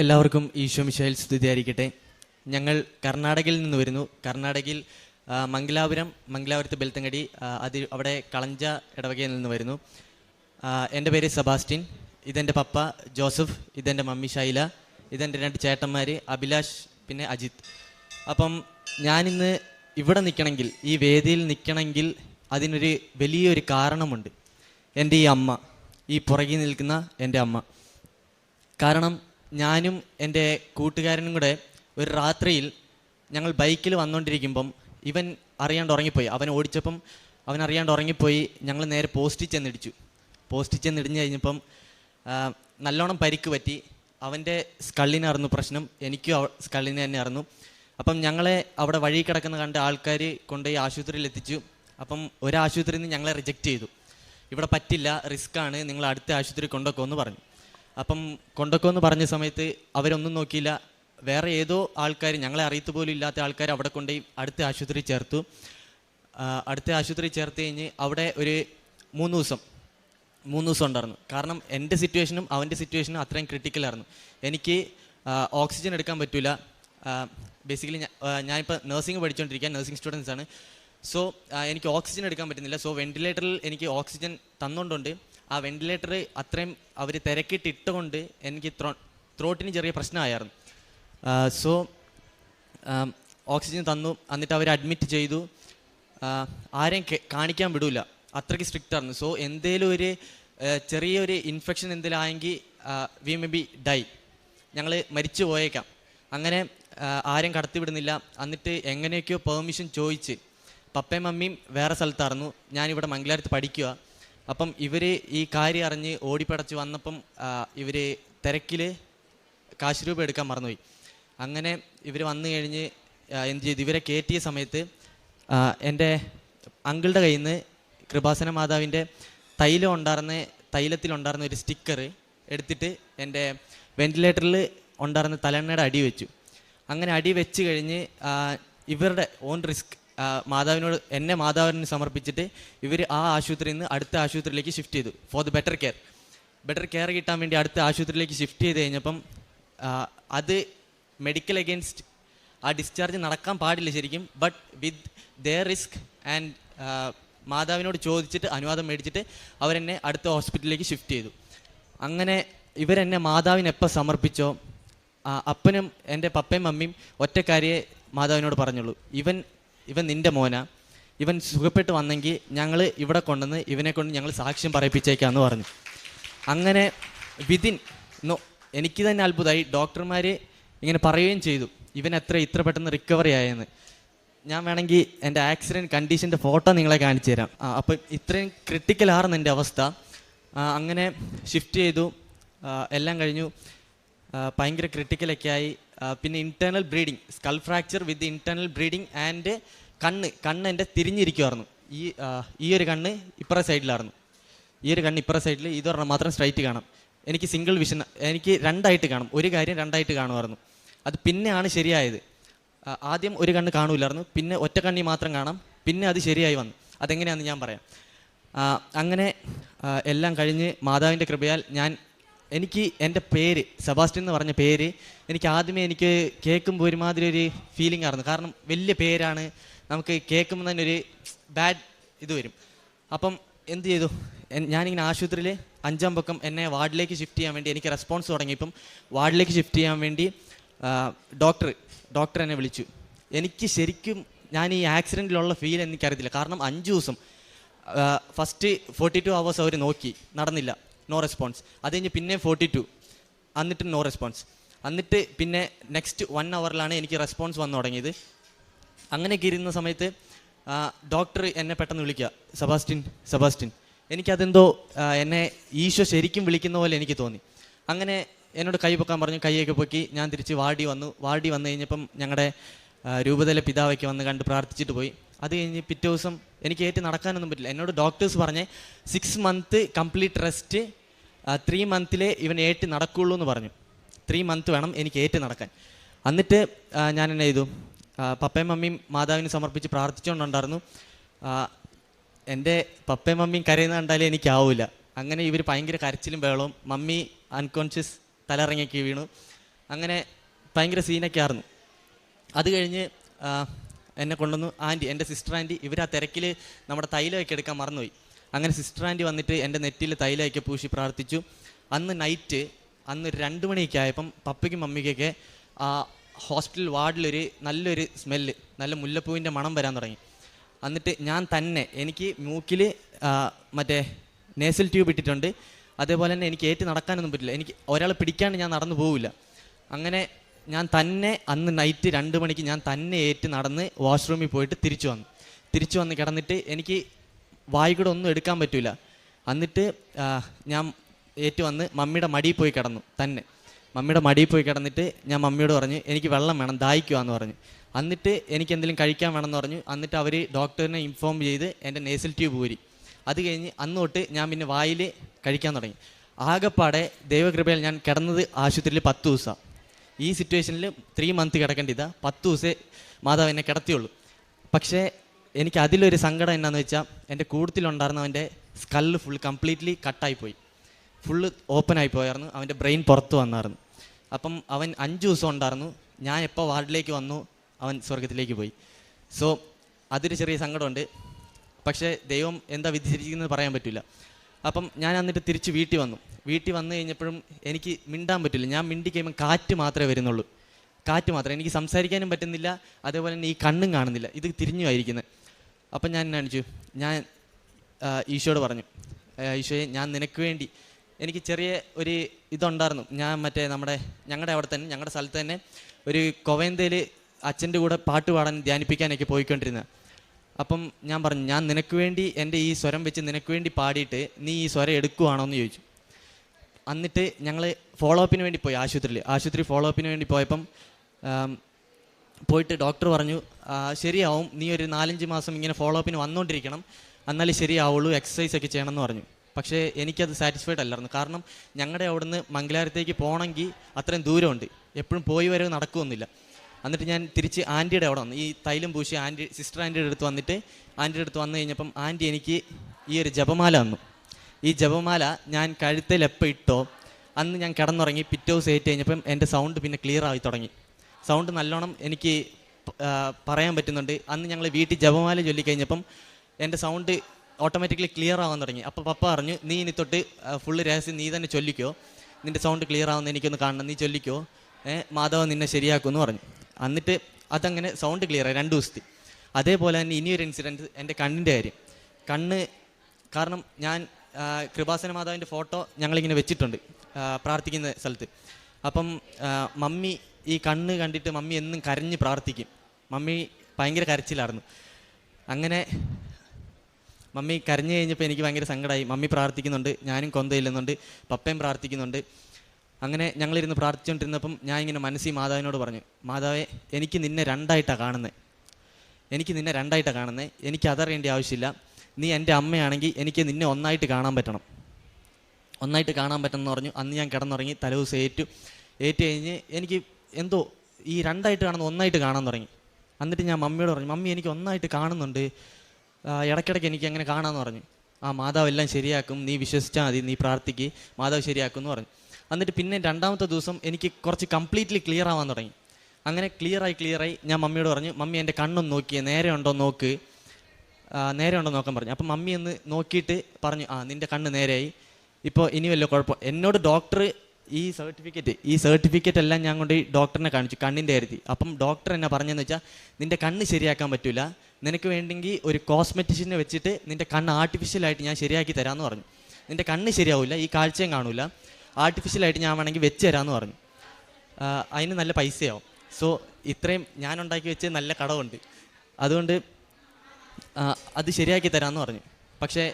എല്ലാവർക്കും ഈശോ മിശായിൽ സ്തുതിയായിരിക്കട്ടെ. ഞങ്ങൾ കർണാടകയിൽ നിന്ന് വരുന്നു. കർണാടകയിൽ മംഗലാപുരം മംഗലാപുരത്ത് ബെൽത്തങ്കടി അതിൽ അത് അവിടെ കളഞ്ച ഇടവകയിൽ നിന്ന് വരുന്നു. എന്റെ പേര് സെബാസ്റ്റ്യൻ. ഇതെന്റെ പപ്പ ജോസഫ്. ഇതെന്റെ മമ്മി ഷൈല ഇതെന്റെ രണ്ട് ചേട്ടന്മാർ അഭിലാഷ് പിന്നെ അജിത്. അപ്പം ഞാനിന്ന് ഇവിടെ നിൽക്കണമെങ്കിൽ ഈ വേദിയിൽ നിൽക്കണമെങ്കിൽ അതിനൊരു വലിയൊരു കാരണമുണ്ട്. എന്റെ ഈ അമ്മ ഈ പുറകിൽ നിൽക്കുന്ന എന്റെ അമ്മ. കാരണം ഞാനും എന്റെ കൂട്ടുകാരനും കൂടെ ഒരു രാത്രിയിൽ ഞങ്ങൾ ബൈക്കിൽ വന്നുകൊണ്ടിരിക്കുമ്പം ഇവൻ അറിയാണ്ട് ഉറങ്ങിപ്പോയി. അവൻ ഓടിച്ചപ്പം അവൻ അറിയാണ്ട് ഉറങ്ങിപ്പോയി ഞങ്ങൾ നേരെ പോസ്റ്റിൽ ചെന്നിടിച്ചു. പോസ്റ്റിൽ ചെന്നിടിഞ്ഞ് കഴിഞ്ഞപ്പം നല്ലോണം പരിക്ക് പറ്റി. അവന്റെ സ്കള്ളിനായിരുന്നു പ്രശ്നം. എനിക്കും സ്കള്ളിന് തന്നെ ആയിരുന്നു. അപ്പം ഞങ്ങളെ അവിടെ വഴി കിടക്കുന്ന കണ്ട ആൾക്കാർ കൊണ്ടുപോയി ആശുപത്രിയിൽ എത്തിച്ചു. അപ്പം ഒരു ആശുപത്രിയിൽ നിന്ന് ഞങ്ങളെ റിജക്റ്റ് ചെയ്തു. ഇവിടെ പറ്റില്ല റിസ്ക് ആണ്. നിങ്ങൾ അടുത്ത ആശുപത്രി കൊണ്ടുപോകുമെന്ന് പറഞ്ഞു. അപ്പം കൊണ്ടുപോക്കുമെന്ന് പറഞ്ഞ സമയത്ത് അവരൊന്നും നോക്കിയില്ല. വേറെ ഏതോ ആൾക്കാർ ഞങ്ങളെ അറിയത്ത് പോലും ഇല്ലാത്ത ആൾക്കാർ അവിടെ കൊണ്ടുപോയി അടുത്ത ആശുപത്രി ചേർത്തു. അടുത്ത ആശുപത്രി ചേർത്ത് കഴിഞ്ഞ് അവിടെ ഒരു മൂന്ന് ദിവസം മൂന്ന് ദിവസം ഉണ്ടായിരുന്നു. കാരണം എന്റെ സിറ്റുവേഷനും അവന്റെ സിറ്റുവേഷനും അത്രയും ക്രിട്ടിക്കലായിരുന്നു എനിക്ക് ഓക്സിജൻ എടുക്കാൻ പറ്റില്ല ബേസിക്കലി ഞാനിപ്പോൾ നഴ്സിംഗ് പഠിച്ചുകൊണ്ടിരിക്കുക നഴ്സിംഗ് സ്റ്റുഡൻസ് ആണ്. സോ എനിക്ക് ഓക്സിജൻ എടുക്കാൻ പറ്റുന്നില്ല. സോ വെന്റിലേറ്ററിൽ എനിക്ക് ഓക്സിജൻ തന്നുകൊണ്ടുണ്ട് ആ വെന്റിലേറ്റർ അത്രയും അവർ തിരക്കിട്ടിട്ടുകൊണ്ട് എനിക്ക് ത്രോ ത്രോട്ടിന് ചെറിയ പ്രശ്നമായിരുന്നു. സോ ഓക്സിജൻ തന്നു. എന്നിട്ട് അവർ അഡ്മിറ്റ് ചെയ്തു. ആരെയും കാണിക്കാൻ വിടൂല. അത്രയ്ക്ക് സ്ട്രിക്റ്റ് ആയിരുന്നു. സോ എന്തേലും ഒരു ചെറിയൊരു ഇൻഫെക്ഷൻ എന്തെങ്കിലും ആയെങ്കിൽ വി മേ ബി ഡൈ ഞങ്ങൾ മരിച്ചു പോയേക്കാം. അങ്ങനെ ആരും കടത്തിവിടുന്നില്ല കടത്തി എന്നിട്ട് എങ്ങനെയൊക്കെയോ പെർമിഷൻ ചോദിച്ച്. പപ്പയും മമ്മിയും വേറെ സ്ഥലത്തായിരുന്നു. ഞാനിവിടെ മംഗലാരത്ത് പഠിക്കുക അപ്പം ഇവർ ഈ കാര്യം അറിഞ്ഞ് ഓടിപ്പടച്ച് വന്നപ്പം ഇവർ തിരക്കിൽ കാശ് രൂപ എടുക്കാൻ മറന്നുപോയി. അങ്ങനെ ഇവർ വന്നു കഴിഞ്ഞ് എന്ത് ചെയ്തു ഇവരെ കയറ്റിയ സമയത്ത് എന്റെ അങ്കിളുടെ കയ്യിൽ നിന്ന് കൃപാസന മാതാവിന്റെ തൈലം ഉണ്ടായിരുന്ന തൈലത്തിലുണ്ടായിരുന്ന ഒരു സ്റ്റിക്കർ എടുത്തിട്ട് എന്റെ വെന്റിലേറ്ററിൽ ഉണ്ടായിരുന്ന തലണ്ണയുടെ അടി വെച്ചു. അങ്ങനെ അടി വെച്ച് കഴിഞ്ഞ് ഇവരുടെ ഓൺ റിസ്ക് മാതാവിനോട് എന്നെ മാതാവിന് സമർപ്പിച്ചിട്ട് ഇവർ ആ ആശുപത്രിയിൽ നിന്ന് അടുത്ത ആശുപത്രിയിലേക്ക് ഷിഫ്റ്റ് ചെയ്തു. For the better care better care കിട്ടാൻ വേണ്ടി അടുത്ത ആശുപത്രിയിലേക്ക് ഷിഫ്റ്റ് ചെയ്ത് കഴിഞ്ഞപ്പം അത് മെഡിക്കൽ അഗേൻസ്റ്റ് ആ ഡിസ്ചാർജ് നടക്കാൻ പാടില്ല ശരിക്കും. But with the risk and മാതാവിനോട് ചോദിച്ചിട്ട് അനുവാദം മേടിച്ചിട്ട് അവരെന്നെ അടുത്ത ഹോസ്പിറ്റലിലേക്ക് ഷിഫ്റ്റ് ചെയ്തു. അങ്ങനെ ഇവരെന്നെ മാതാവിന് സമർപ്പിച്ചോ അപ്പനും എന്റെ പപ്പയും മമ്മിയും ഒറ്റക്കാരിയെ മാതാവിനോട് പറഞ്ഞുള്ളൂ. ഇവൻ ഇവൻ നിന്റെ മോന. ഇവൻ സുഖപ്പെട്ട് വന്നെങ്കിൽ ഞങ്ങൾ ഇവിടെ കൊണ്ടുവന്ന് ഇവനെ കൊണ്ട് ഞങ്ങൾ സാക്ഷ്യം പറയിപ്പിച്ചേക്കാന്ന് പറഞ്ഞു. അങ്ങനെ വിതിൻ എനിക്ക് തന്നെ അത്ഭുതമായി ഡോക്ടർമാർ ഇങ്ങനെ പറയുകയും ചെയ്തു. ഇവൻ എത്ര ഇത്ര പെട്ടെന്ന് റിക്കവറി ആയെന്ന്. ഞാൻ വേണമെങ്കിൽ എന്റെ ആക്സിഡന്റ് കണ്ടീഷന്റെ ഫോട്ടോ നിങ്ങളെ കാണിച്ചു തരാം. ആ, അപ്പം ഇത്രയും ക്രിട്ടിക്കൽ ആർന്ന് എന്റെ അവസ്ഥ. അങ്ങനെ ഷിഫ്റ്റ് ചെയ്തു. എല്ലാം കഴിഞ്ഞു. ഭയങ്കര ക്രിട്ടിക്കലൊക്കെ ആയി. പിന്നെ internal bleeding skull fracture with internal bleeding and കണ്ണ്. കണ്ണ് എന്റെ തിരിഞ്ഞിരിക്കുമായിരുന്നു ഈ ഈ ഒരു കണ്ണ് ഇപ്പുറ സൈഡിലായിരുന്നു ഈ ഒരു കണ്ണ് ഇപ്പുറ സൈഡിൽ ഇതൊരെണ്ണം മാത്രം സ്ട്രൈറ്റ് കാണാം. എനിക്ക് സിംഗിൾ വിഷൻ എനിക്ക് രണ്ടായിട്ട് കാണും. ഒരു കാര്യം രണ്ടായിട്ട് കാണുമായിരുന്നു അത് പിന്നെയാണ് ശരിയായത്. ആദ്യം ഒരു കണ്ണ് കാണൂലായിരുന്നു. പിന്നെ ഒറ്റ കണ്ണി മാത്രം കാണാം. പിന്നെ അത് ശരിയായി വന്നു. അതെങ്ങനെയാണെന്ന് ഞാൻ പറയാം. അങ്ങനെ എല്ലാം കഴിഞ്ഞ് മാതാവിന്റെ കൃപയാൽ ഞാൻ എനിക്ക് എന്റെ പേര് സെബാസ്റ്റ്യൻ എന്ന് പറഞ്ഞ പേര് എനിക്ക് ആദ്യമേ എനിക്ക് കേൾക്കുമ്പോൾ ഒരുമാതിരി ഒരു ഫീലിംഗ് ആയിരുന്നു. കാരണം വലിയ പേരാണ്. നമുക്ക് കേൾക്കുമ്പോൾ തന്നെ ഒരു ബാഡ് ഇത് വരും. അപ്പം എന്ത് ചെയ്തു? ഞാനിങ്ങനെ ആശുപത്രിയിൽ അഞ്ചാം പക്കം എന്നെ വാർഡിലേക്ക് ഷിഫ്റ്റ് ചെയ്യാൻ വേണ്ടി എനിക്ക് റെസ്പോൺസ് തുടങ്ങി. ഇപ്പം വാർഡിലേക്ക് ഷിഫ്റ്റ് ചെയ്യാൻ വേണ്ടി ഡോക്ടർ ഡോക്ടർ എന്നെ വിളിച്ചു. എനിക്ക് ശരിക്കും ഞാൻ ഈ ആക്സിഡന്റിലുള്ള ഫീൽ എനിക്കറിയത്തില്ല. കാരണം അഞ്ച് ദിവസം ഫസ്റ്റ് ഫോർട്ടി ടു അവേഴ്സ് അവർ നോക്കി. നടന്നില്ല. നോ റെസ്പോൺസ് അത് കഴിഞ്ഞ് പിന്നെ ഫോർട്ടി ടു എന്നിട്ട് നോ റെസ്പോൺസ് എന്നിട്ട് പിന്നെ നെക്സ്റ്റ് വൺ അവറിലാണ് എനിക്ക് റെസ്പോൺസ് വന്നു തുടങ്ങിയത്. അങ്ങനെയൊക്കെ ഇരുന്ന സമയത്ത് ഡോക്ടർ എന്നെ പെട്ടെന്ന് വിളിക്കുക. സെബാസ്റ്റിൻ സെബാസ്റ്റിൻ എനിക്കതെന്തോ എന്നെ ഈശോ ശരിക്കും വിളിക്കുന്ന പോലെ എനിക്ക് തോന്നി. അങ്ങനെ എന്നോട് കൈ പൊക്കാൻ പറഞ്ഞു. കൈയൊക്കെ പൊക്കി ഞാൻ തിരിച്ച് വാടി വന്നു. വാടി വന്നു കഴിഞ്ഞപ്പം ഞങ്ങളുടെ രൂപതയിലെ പിതാവൊക്കെ വന്ന് കണ്ട് പ്രാർത്ഥിച്ചിട്ട് പോയി. അത് കഴിഞ്ഞ് പിറ്റേ ദിവസം എനിക്ക് ഏറ്റ് നടക്കാനൊന്നും പറ്റില്ല. എന്നോട് ഡോക്ടേഴ്സ് പറഞ്ഞ് six month complete rest three മന്തിലേ ഇവൻ ഏറ്റ് നടക്കുള്ളൂ എന്ന് പറഞ്ഞു. ത്രീ മന്ത് വേണം എനിക്ക് ഏറ്റ് നടക്കാൻ. എന്നിട്ട് ഞാൻ എന്നെ ചെയ്തു? പപ്പയും മമ്മിയും മാതാവിനെ സമർപ്പിച്ച് പ്രാർത്ഥിച്ചുകൊണ്ടുണ്ടായിരുന്നു. എന്റെ പപ്പയും മമ്മിയും കരയുന്ന കണ്ടാലേ എനിക്കാവില്ല അങ്ങനെ ഇവർ ഭയങ്കര കരച്ചിലും ബഹളവും മമ്മി അൺകോൺഷ്യസ് തലറങ്ങിയൊക്കെ വീണു. അങ്ങനെ ഭയങ്കര സീനൊക്കെ ആയിരുന്നു അത് കഴിഞ്ഞ് എന്നെ കൊണ്ടുവന്നു. ആന്റി എന്റെ സിസ്റ്റർ ആന്റി ഇവർ ആ തിരക്കിൽ നമ്മുടെ തൈലമൊക്കെ എടുക്കാൻ മറന്നുപോയി. അങ്ങനെ സിസ്റ്റർ ആന്റി വന്നിട്ട് എന്റെ നെറ്റിൽ തൈലയൊക്കെ പൂശി പ്രാർത്ഥിച്ചു. അന്ന് നൈറ്റ് അന്ന് രണ്ട് മണിയൊക്കെ ആയപ്പം പപ്പയ്ക്കും മമ്മിക്കൊക്കെ ആ ഹോസ്റ്റൽ വാർഡിലൊരു നല്ലൊരു സ്മെല്ല് നല്ല മുല്ലപ്പൂവിന്റെ മണം വരാൻ തുടങ്ങി. എന്നിട്ട് ഞാൻ തന്നെ എനിക്ക് മൂക്കിൽ മറ്റേ നേസൽ ട്യൂബ് ഇട്ടിട്ടുണ്ട്. അതേപോലെ തന്നെ എനിക്ക് ഏറ്റ് നടക്കാനൊന്നും പറ്റില്ല. എനിക്ക് ഒരാളെ പിടിക്കാണ്ട് ഞാൻ നടന്നു പോവില്ല. അങ്ങനെ ഞാൻ തന്നെ അന്ന് നൈറ്റ് രണ്ട് മണിക്ക് ഞാൻ തന്നെ ഏറ്റ് നടന്ന് വാഷ്റൂമിൽ പോയിട്ട് തിരിച്ചു വന്നു. തിരിച്ചു വന്ന് കിടന്നിട്ട് എനിക്ക് വായിക്കൂടെ ഒന്നും എടുക്കാൻ പറ്റില്ല എന്നിട്ട് ഞാൻ ഏറ്റു വന്ന് മമ്മിയുടെ മടിയിൽ പോയി കിടന്നു തന്നെ. മമ്മിയുടെ മടിയിൽ പോയി കിടന്നിട്ട് ഞാൻ മമ്മിയോട് പറഞ്ഞു എനിക്ക് വെള്ളം വേണം ദാഹിക്കുവാന്ന് പറഞ്ഞു. എന്നിട്ട് എനിക്ക് എന്തെങ്കിലും കഴിക്കാൻ വേണമെന്ന് പറഞ്ഞു. എന്നിട്ട് അവർ ഡോക്ടറിനെ ഇൻഫോം ചെയ്ത് എന്റെ നേസൽ ട്യൂബ് ഊരി. അത് കഴിഞ്ഞ് അന്ന് തൊട്ട് ഞാൻ പിന്നെ വായിൽ കഴിക്കാൻ തുടങ്ങി. ആകെപ്പാടെ ദൈവകൃപയിൽ ഞാൻ കിടന്നത് ആശുപത്രിയിൽ പത്ത് ദിവസമാണ് ഈ സിറ്റുവേഷനിൽ ത്രീ മന്ത് കിടക്കേണ്ടതാ പത്ത് ദിവസേ മാതാവ് എന്നെ കിടത്തിയുള്ളൂ. പക്ഷേ എനിക്ക് അതിലൊരു സങ്കടം എന്നാന്ന് വെച്ചാൽ എന്റെ കൂട്ടത്തിലുണ്ടായിരുന്നവന്റെ സ്കല്ല് ഫുൾ കംപ്ലീറ്റ്ലി കട്ടായിപ്പോയി ഫുള്ള് ഓപ്പൺ ആയി പോയായിരുന്നു. അവന്റെ ബ്രെയിൻ പുറത്ത് വന്നായിരുന്നു. അപ്പം അവൻ അഞ്ച് ദിവസം ഉണ്ടായിരുന്നു. ഞാൻ എപ്പോൾ വാർഡിലേക്ക് വന്നു അവൻ സ്വർഗത്തിലേക്ക് പോയി. സോ അതൊരു ചെറിയ സങ്കടമുണ്ട്. പക്ഷേ ദൈവം എന്താ വിധിച്ചിരിക്കുന്നത് പറയാൻ പറ്റില്ല. അപ്പം ഞാൻ എന്നിട്ട് തിരിച്ച് വീട്ടിൽ വന്നു. വീട്ടിൽ വന്നു കഴിഞ്ഞപ്പോഴും എനിക്ക് മിണ്ടാൻ പറ്റില്ല. ഞാൻ മിണ്ടി കഴിയുമ്പോൾ കാറ്റ് മാത്രമേ വരുന്നുള്ളൂ. കാറ്റ് മാത്രം. എനിക്ക് സംസാരിക്കാനും പറ്റുന്നില്ല. അതേപോലെ തന്നെ ഈ കണ്ണും കാണുന്നില്ല. ഇത് തിരിഞ്ഞുമായിരിക്കുന്നത് അപ്പം ഞാൻ കാണിച്ചു. ഞാൻ ഈശോയോട് പറഞ്ഞു. "ആ, ഈശോയെ ഞാൻ നിനക്ക് വേണ്ടി എനിക്ക് ചെറിയ ഒരു ഇതുണ്ടായിരുന്നു. ഞാൻ മറ്റേ നമ്മുടെ ഞങ്ങളുടെ അവിടെ തന്നെ ഞങ്ങളുടെ സ്ഥലത്ത് തന്നെ ഒരു കൊവേന്തയിൽ അച്ഛന്റെ കൂടെ പാട്ട് പാടാൻ ധ്യാനിപ്പിക്കാനൊക്കെ പോയിക്കൊണ്ടിരുന്നത് അപ്പം ഞാൻ പറഞ്ഞു ഞാൻ നിനക്ക് വേണ്ടി എന്റെ ഈ സ്വരം വെച്ച് നിനക്ക് വേണ്ടി പാടിയിട്ട് നീ ഈ സ്വരം എടുക്കുവാണോ എന്ന് ചോദിച്ചു. എന്നിട്ട് ഞങ്ങൾ ഫോളോ അപ്പിന് വേണ്ടി പോയി ആശുപത്രിയിൽ ആശുപത്രി ഫോളോ അപ്പിന് വേണ്ടി പോയപ്പം പോയിട്ട് ഡോക്ടർ പറഞ്ഞു "ആ, ശരിയാവും. നീ ഒരു നാലഞ്ച് മാസം ഇങ്ങനെ ഫോളോ അപ്പിന് വന്നുകൊണ്ടിരിക്കണം എന്നാലേ ശരിയാവുള്ളൂ എക്സസൈസ് ഒക്കെ ചെയ്യണമെന്ന് പറഞ്ഞു. പക്ഷേ എനിക്കത് സാറ്റിസ്ഫൈഡ് അല്ലായിരുന്നു. കാരണം ഞങ്ങളുടെ അവിടുന്ന് മംഗലാരത്തേക്ക് പോകണമെങ്കിൽ അത്രയും ദൂരമുണ്ട്. എപ്പോഴും പോയി വരവ് നടക്കുമൊന്നുമില്ല എന്നിട്ട് ഞാൻ തിരിച്ച് ആന്റിയുടെ അവിടെ വന്നു. ഈ തൈലം പൂശി ആന്റി സിസ്റ്റർ ആന്റിയുടെ അടുത്ത് വന്നിട്ട് ആന്റിയുടെ അടുത്ത് വന്നു കഴിഞ്ഞപ്പം ആന്റി എനിക്ക് ഈ ഒരു ജപമാല തന്നു. ഈ ജപമാല ഞാൻ കഴുത്തിൽ എപ്പോൾ ഇട്ടോ? അന്ന് ഞാൻ കിടന്നുറങ്ങി പിറ്റേ ദിവസം ഏറ്റ് കഴിഞ്ഞപ്പം എന്റെ സൗണ്ട് പിന്നെ ക്ലിയർ ആയി തുടങ്ങി. സൗണ്ട് നല്ലോണം എനിക്ക് പറയാൻ പറ്റുന്നുണ്ട്. അന്ന് ഞങ്ങൾ വീട്ടിൽ ജപമാല ചൊല്ലിക്കഴിഞ്ഞപ്പം എന്റെ സൗണ്ട് ഓട്ടോമാറ്റിക്കലി ക്ലിയർ ആവാൻ തുടങ്ങി. അപ്പോൾ പപ്പ പറഞ്ഞു നീ ഇനി തൊട്ട് ഫുള്ള് രഹസ്യം നീ തന്നെ ചൊല്ലിക്കോ. നിന്റെ സൗണ്ട് ക്ലിയർ ആവുന്ന എനിക്കൊന്ന് കാണണം നീ ചൊല്ലിക്കോ. മാധവ നിന്നെ ശരിയാക്കുമെന്ന് പറഞ്ഞു. എന്നിട്ട് അതങ്ങനെ സൗണ്ട് ക്ലിയർ ആയി രണ്ട് ദിവസത്തെ അതേപോലെ തന്നെ ഇനിയൊരു ഇൻസിഡന്റ് എന്റെ കണ്ണിന്റെ കാര്യം. കണ്ണ് കാരണം ഞാൻ കൃപാസന മാതാവിന്റെ ഫോട്ടോ ഞങ്ങളിങ്ങനെ വെച്ചിട്ടുണ്ട് പ്രാർത്ഥിക്കുന്ന സ്ഥലത്ത്. അപ്പം മമ്മി ഈ കണ്ണ് കണ്ടിട്ട് മമ്മി എന്നും കരഞ്ഞ് പ്രാർത്ഥിക്കും. മമ്മി ഭയങ്കര കരച്ചിലായിരുന്നു. അങ്ങനെ മമ്മി കരഞ്ഞു കഴിഞ്ഞപ്പോൾ എനിക്ക് ഭയങ്കര സങ്കടമായി മമ്മി പ്രാർത്ഥിക്കുന്നുണ്ട് ഞാനും കൊന്തയില്ലെന്നുണ്ട് പപ്പയും പ്രാർത്ഥിക്കുന്നുണ്ട്. അങ്ങനെ ഞങ്ങളിരുന്ന് പ്രാർത്ഥിച്ചുകൊണ്ടിരുന്നപ്പം ഞാൻ ഇങ്ങനെ മനസ്സിൽ മാതാവിനോട് പറഞ്ഞു മാതാവേ എനിക്ക് നിന്നെ രണ്ടായിട്ടാണ് കാണുന്നത് എനിക്ക് നിന്നെ രണ്ടായിട്ടാണ് കാണുന്നത് എനിക്ക് അതറിയേണ്ട ആവശ്യമില്ല. നീ എന്റെ അമ്മയാണെങ്കിൽ എനിക്ക് നിന്നെ ഒന്നായിട്ട് കാണാൻ പറ്റണം. ഒന്നായിട്ട് കാണാൻ പറ്റുമെന്ന് പറഞ്ഞു. അന്ന് ഞാൻ കിടന്നുറങ്ങി തലേ ദിവസം ഏറ്റു ഏറ്റു കഴിഞ്ഞ് എനിക്ക് എന്തോ ഈ രണ്ടായിട്ട് കാണുന്ന ഒന്നായിട്ട് കാണാൻ തുടങ്ങി. എന്നിട്ട് ഞാൻ മമ്മിയോട് പറഞ്ഞു മമ്മി എനിക്ക് ഒന്നായിട്ട് കാണുന്നുണ്ട്. ഇടയ്ക്കിടയ്ക്ക് എനിക്ക് അങ്ങനെ കാണാമെന്ന് പറഞ്ഞു. ആ മാതാവ് എല്ലാം ശരിയാക്കും. നീ വിശ്വസിച്ചാൽ മതി. നീ പ്രാർത്ഥിക്ക്. മാതാവ് ശരിയാക്കും എന്ന് പറഞ്ഞു. എന്നിട്ട് പിന്നെ രണ്ടാമത്തെ ദിവസം എനിക്ക് കുറച്ച് കംപ്ലീറ്റ്ലി ക്ലിയർ ആവാൻ തുടങ്ങി. അങ്ങനെ ക്ലിയറായി ക്ലിയറായി ഞാൻ മമ്മിയോട് പറഞ്ഞു മമ്മി എന്റെ കണ്ണൊന്ന് നോക്കിയേ. നേരെ ഉണ്ടോ നോക്ക്. നേരെ ഉണ്ടോ നോക്കാൻ പറഞ്ഞു. അപ്പം മമ്മി ഒന്ന് നോക്കിയിട്ട് പറഞ്ഞു ആ നിന്റെ കണ്ണ് നേരെയായി. ഇപ്പോൾ ഇനി വല്ല കുഴപ്പം എന്നോട് ഡോക്ടർ ഈ സർട്ടിഫിക്കറ്റ് ഈ സർട്ടിഫിക്കറ്റ് എല്ലാം ഞാൻ കൊണ്ട് ഡോക്ടറിനെ കാണിച്ചു കണ്ണിന്റെ കരുതി അപ്പം ഡോക്ടർ എന്നെ പറഞ്ഞതെന്ന് വെച്ചാൽ നിന്റെ കണ്ണ് ശരിയാക്കാൻ പറ്റില്ല നിനക്ക് വേണ്ടെങ്കിൽ ഒരു കോസ്മെറ്റിഷ്യനെ വെച്ചിട്ട് നിന്റെ കണ്ണ് ആർട്ടിഫിഷ്യലായിട്ട് ഞാൻ ശരിയാക്കി തരാമെന്ന് പറഞ്ഞു. നിന്റെ കണ്ണ് ശരിയാവില്ല ഈ കാഴ്ചയും കാണില്ല ആർട്ടിഫിഷ്യലായിട്ട് ഞാൻ വേണമെങ്കിൽ വെച്ച് തരാമെന്ന് പറഞ്ഞു. അതിന് നല്ല പൈസയാവും. സോ ഇത്രയും ഞാൻ ഉണ്ടാക്കി വെച്ച് നല്ല കടമുണ്ട് അതുകൊണ്ട് അത് ശരിയാക്കി തരാമെന്ന് പറഞ്ഞു. പക്ഷേ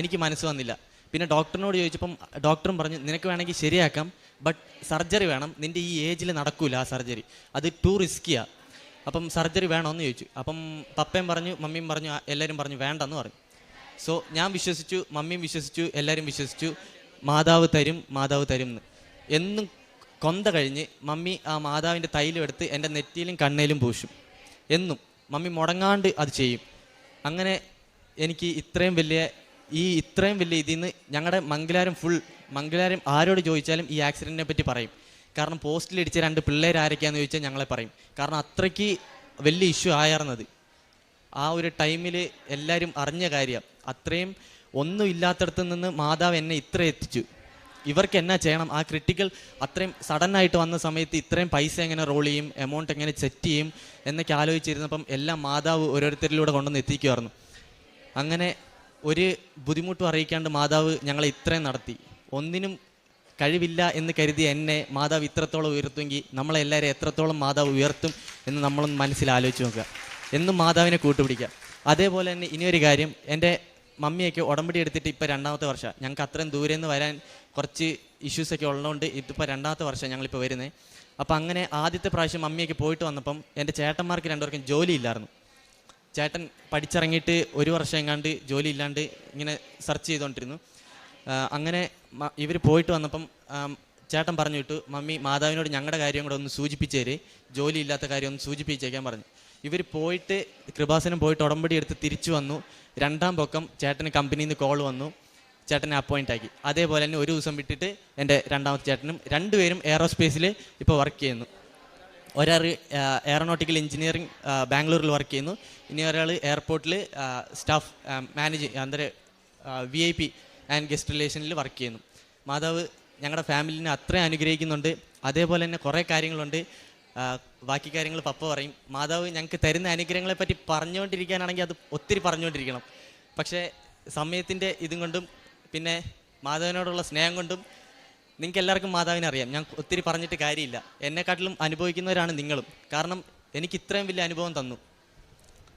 എനിക്ക് മനസ്സ് വന്നില്ല. പിന്നെ ഡോക്ടറിനോട് ചോദിച്ചപ്പം ഡോക്ടറും പറഞ്ഞു നിനക്ക് വേണമെങ്കിൽ ശരിയാക്കാം ബട്ട് സർജറി വേണം. നിന്റെ ഈ ഏജിൽ നടക്കൂല ആ സർജറി. അത് ടു റിസ്ക്കിയാ അപ്പം സർജറി വേണമെന്ന് ചോദിച്ചു. അപ്പം പപ്പയും പറഞ്ഞു മമ്മിയും പറഞ്ഞു എല്ലാവരും പറഞ്ഞു വേണ്ടെന്ന് പറഞ്ഞു. സോ ഞാൻ വിശ്വസിച്ചു മമ്മിയും വിശ്വസിച്ചു എല്ലാവരും വിശ്വസിച്ചു മാതാവ് തരും മാതാവ് തരും എന്ന് എന്നും കൊന്ത കഴിഞ്ഞ് മമ്മി ആ മാതാവിന്റെ തൈലും എടുത്ത് എന്റെ നെറ്റിയിലും കണ്ണയിലും പൂശും. എന്നും മമ്മി മുടങ്ങാണ്ട് അത് ചെയ്യും. അങ്ങനെ എനിക്ക് ഇത്രയും വലിയ ഈ ഇത്രയും വലിയ ഇതിൽ നിന്ന് ഞങ്ങളുടെ മംഗലാരം ഫുൾ മംഗലാരം ആരോട് ചോദിച്ചാലും ഈ ആക്സിഡന്റിനെ പറ്റി പറയും. കാരണം പോസ്റ്റിൽ പോസ്റ്റിലിടിച്ച രണ്ട് പിള്ളേർ ആരൊക്കെയാന്ന് ചോദിച്ചാൽ ഞങ്ങളെ പറയും. കാരണം അത്രയ്ക്ക് വലിയ ഇഷ്യൂ ആയിരുന്നത് ആ ഒരു ടൈമിൽ എല്ലാവരും അറിഞ്ഞ കാര്യം. അത്രയും ഒന്നും ഇല്ലാത്തടത്ത് നിന്ന് മാതാവ് എന്നെ ഇത്ര എത്തിച്ചു. ഇവർക്ക് എന്നാ ചെയ്യണം? ആ ക്രിട്ടിക്കൽ അത്രയും സഡൻ ആയിട്ട് വന്ന സമയത്ത് ഇത്രയും പൈസ എങ്ങനെ റോൾ ചെയ്യും? എമൗണ്ട് എങ്ങനെ സെറ്റ് ചെയ്യും? എന്നൊക്കെ ആലോചിച്ചിരുന്നപ്പം എല്ലാം മാതാവ് ഓരോരുത്തരിലൂടെ കൊണ്ടുവന്ന് എത്തിക്കുമായിരുന്നു അങ്ങനെ ഒരു ബുദ്ധിമുട്ടും അറിയിക്കാണ്ട് മാതാവ് ഞങ്ങളെ ഇത്രയും നടത്തി. ഒന്നിനും കഴിവില്ല എന്ന് കരുതി എന്നെ മാതാവ് ഇത്രത്തോളം ഉയർത്തുമെങ്കിൽ നമ്മളെല്ലാവരും എത്രത്തോളം മാതാവ് ഉയർത്തും എന്ന് നമ്മളൊന്ന് മനസ്സിൽ ആലോചിച്ച് നോക്കുക. എന്നും മാതാവിനെ കൂട്ടുപിടിക്കുക. അതേപോലെ തന്നെ ഇനിയൊരു കാര്യം എന്റെ മമ്മിയൊക്കെ ഉടമ്പടി എടുത്തിട്ട് ഇപ്പോൾ രണ്ടാമത്തെ വർഷം ഞങ്ങൾക്ക് അത്രയും ദൂരെ നിന്ന് വരാൻ കുറച്ച് ഇഷ്യൂസൊക്കെ ഉള്ളതുകൊണ്ട് ഇതിപ്പോൾ രണ്ടാമത്തെ വർഷം ഞങ്ങളിപ്പോൾ വരുന്നത്. അപ്പോൾ അങ്ങനെ ആദ്യത്തെ പ്രാവശ്യം മമ്മിയൊക്കെ പോയിട്ട് വന്നപ്പം എന്റെ ചേട്ടന്മാർക്ക് രണ്ടുപേർക്കും ജോലി ഇല്ലായിരുന്നു. ചേട്ടൻ പഠിച്ചിറങ്ങിയിട്ട് ഒരു വർഷം എങ്ങാണ്ട് ജോലി ഇല്ലാണ്ട് ഇങ്ങനെ സെർച്ച് ചെയ്തുകൊണ്ടിരുന്നു അങ്ങനെ ഇവർ പോയിട്ട് വന്നപ്പം ചേട്ടൻ പറഞ്ഞു വിട്ടു മമ്മി മാതാവിനോട് ഞങ്ങളുടെ കാര്യം കൂടെ ഒന്ന് സൂചിപ്പിച്ചേര്. ജോലി ഇല്ലാത്ത കാര്യം ഒന്ന് സൂചിപ്പിച്ചേക്കാൻ പറഞ്ഞു. ഇവർ പോയിട്ട് കൃപാസനം പോയിട്ട് ഉടമ്പടി എടുത്ത് തിരിച്ചു വന്നു. രണ്ടാം പൊക്കം ചേട്ടന് കമ്പനിയിൽ നിന്ന് കോൾ വന്നു. ചേട്ടനെ അപ്പോയിന്റ് ആക്കി. അതേപോലെ തന്നെ ഒരു ദിവസം വിട്ടിട്ട് എന്റെ രണ്ടാമത്തെ ചേട്ടനും രണ്ടുപേരും എയറോസ്പേസിൽ ഇപ്പോൾ വർക്ക് ചെയ്യുന്നു. ഒരാൾ എയറോനോട്ടിക്കൽ എഞ്ചിനീയറിംഗ് ബാംഗ്ലൂരിൽ വർക്ക് ചെയ്യുന്നു. ഇനി ഒരാൾ എയർപോർട്ടിൽ staff manage അന്തര V I P and guest റിലേഷനിൽ വർക്ക് ചെയ്യുന്നു. മാതാവ് ഞങ്ങളുടെ ഫാമിലിനെ അത്രയും അനുഗ്രഹിക്കുന്നുണ്ട്. അതേപോലെ തന്നെ കുറേ കാര്യങ്ങളുണ്ട്. ബാക്കി കാര്യങ്ങൾ പപ്പ പറയും. മാതാവ് ഞങ്ങൾക്ക് തരുന്ന അനുഗ്രഹങ്ങളെ പറ്റി പറഞ്ഞുകൊണ്ടിരിക്കാനാണെങ്കിൽ അത് ഒത്തിരി പറഞ്ഞുകൊണ്ടിരിക്കണം പക്ഷേ സമയത്തിന്റെ ഇതും കൊണ്ടും പിന്നെ മാതാവിനോടുള്ള സ്നേഹം കൊണ്ടും നിങ്ങൾക്ക് എല്ലാവർക്കും മാതാവിനെ അറിയാം ഞാൻ ഒത്തിരി പറഞ്ഞിട്ട് കാര്യമില്ല. എന്നെക്കാട്ടിലും അനുഭവിക്കുന്നവരാണ് നിങ്ങളും. കാരണം എനിക്ക് ഇത്രയും വലിയ അനുഭവം തന്നു.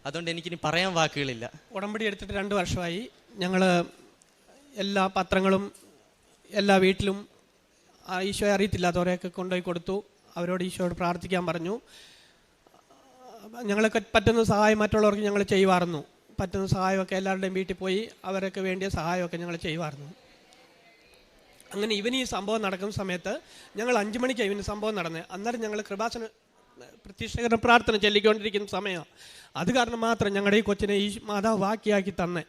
അതുകൊണ്ട് എനിക്കിനി പറയാൻ വാക്കുകളില്ല. ഉടമ്പടി എടുത്തിട്ട് രണ്ട് വർഷമായി. ഞങ്ങൾ എല്ലാ പത്രങ്ങളും എല്ലാ വീട്ടിലും ഈശോയെ അറിയത്തില്ലാത്തവരെയൊക്കെ കൊണ്ടുപോയി കൊടുത്തു. അവരോട് ഈശോയോട് പ്രാർത്ഥിക്കാൻ പറഞ്ഞു. ഞങ്ങളൊക്കെ പറ്റുന്ന സഹായം മറ്റുള്ളവർക്ക് ഞങ്ങൾ ചെയ്യുമായിരുന്നു. പറ്റുന്ന സഹായമൊക്കെ എല്ലാവരുടെയും വീട്ടിൽ പോയി അവരൊക്കെ വേണ്ടിയ സഹായമൊക്കെ ഞങ്ങൾ ചെയ്യുമായിരുന്നു. അങ്ങനെ ഇവന് ഈ സംഭവം നടക്കുന്ന സമയത്ത് ഞങ്ങൾ അഞ്ചു മണിക്കാണ് ഇവന് സംഭവം നടന്നത് അന്നേരം ഞങ്ങൾ കൃപാസന പ്രത്യക്ഷകരണ പ്രാർത്ഥന ചൊല്ലിക്കൊണ്ടിരിക്കുന്ന സമയമാണ് അത് കാരണം മാത്രം ഞങ്ങളുടെ ഈ കൊച്ചിനെ ഈ മാതാവ് വാക്കിയാക്കി തന്നെ.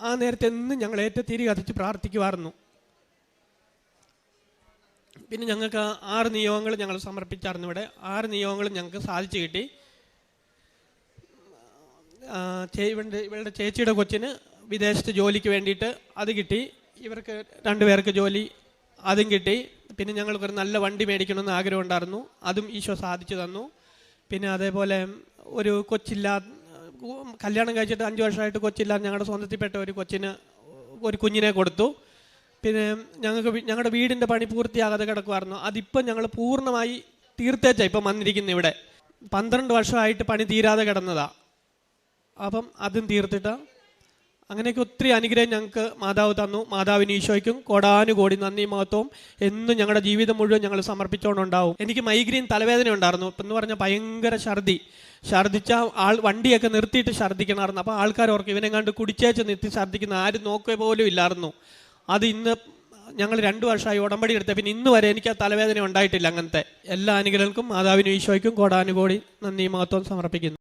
ആ നേരത്തെ നിന്ന് ഞങ്ങൾ ഏറ്റവും തിരി കത്തിച്ച് പ്രാർത്ഥിക്കുമായിരുന്നു പിന്നെ ഞങ്ങൾക്ക് ആറ് നിയോഗങ്ങൾ ഞങ്ങൾ സമർപ്പിച്ചായിരുന്നു ഇവിടെ. ആറ് നിയോഗങ്ങളും ഞങ്ങൾക്ക് സാധിച്ചു കിട്ടി. ഇവളുടെ ഇവളുടെ ചേച്ചിയുടെ കൊച്ചിന് വിദേശത്ത് ജോലിക്ക് വേണ്ടിയിട്ട് അത് കിട്ടി. ഇവർക്ക് രണ്ടുപേർക്ക് ജോലി അതും കിട്ടി. പിന്നെ ഞങ്ങൾക്കൊരു നല്ല വണ്ടി മേടിക്കണമെന്ന് ആഗ്രഹം ഉണ്ടായിരുന്നു അതും ഈശോ സാധിച്ചു തന്നു. പിന്നെ അതേപോലെ ഒരു കൊച്ചില്ലാ കല്യാണം കഴിച്ചിട്ട് അഞ്ച് വർഷമായിട്ട് കൊച്ചില്ലാതെ ഞങ്ങളുടെ സ്വന്തത്തിൽപ്പെട്ട ഒരു കൊച്ചിന് ഒരു കുഞ്ഞിനെ കൊടുത്തു. പിന്നെ ഞങ്ങൾക്ക് ഞങ്ങളുടെ വീടിന്റെ പണി പൂർത്തിയാകാതെ കിടക്കുമായിരുന്നു അതിപ്പം ഞങ്ങൾ പൂർണമായി തീർത്തേച്ചാണ് ഇപ്പം വന്നിരിക്കുന്നത് ഇവിടെ. പന്ത്രണ്ട് വർഷമായിട്ട് പണി തീരാതെ കിടന്നതാണ് അപ്പം അതും തീർത്തിട്ട് അങ്ങനെയൊക്കെ ഒത്തിരി അനുഗ്രഹം ഞങ്ങൾക്ക് മാതാവ് തന്നു. മാതാവിന് ഈശോയ്ക്കും കോടാനുകോടി നന്ദി മഹത്വവും എന്നും ഞങ്ങളുടെ ജീവിതം മുഴുവൻ ഞങ്ങൾ സമർപ്പിച്ചുകൊണ്ടുണ്ടാവും. എനിക്ക് മൈഗ്രെയിൻ തലവേദന ഉണ്ടായിരുന്നു. എന്ന് പറഞ്ഞാൽ ഭയങ്കര ഛർദി. ഛർദിച്ച ആൾ വണ്ടിയൊക്കെ നിർത്തിയിട്ട് ഛർദ്ദിക്കണമായിരുന്നു അപ്പോൾ ആൾക്കാർ ഓർക്കും ഇവനെ കണ്ട് കുടിച്ചേച്ച് നിർത്തി ഛർദ്ദിക്കുന്ന ആരും നോക്കുക പോലും ഇല്ലായിരുന്നു. അത് ഇന്ന് ഞങ്ങൾ രണ്ടു വർഷമായി ഉടമ്പടി എടുത്ത. പിന്നെ ഇന്ന് വരെ എനിക്ക് ആ തലവേദന ഉണ്ടായിട്ടില്ല അങ്ങനത്തെ. എല്ലാ അനുഗ്രഹങ്ങൾക്കും മാതാവിനും ഈശോയ്ക്കും കോടാനുകോടി നന്ദി മഹത്വം സമർപ്പിക്കുന്നു.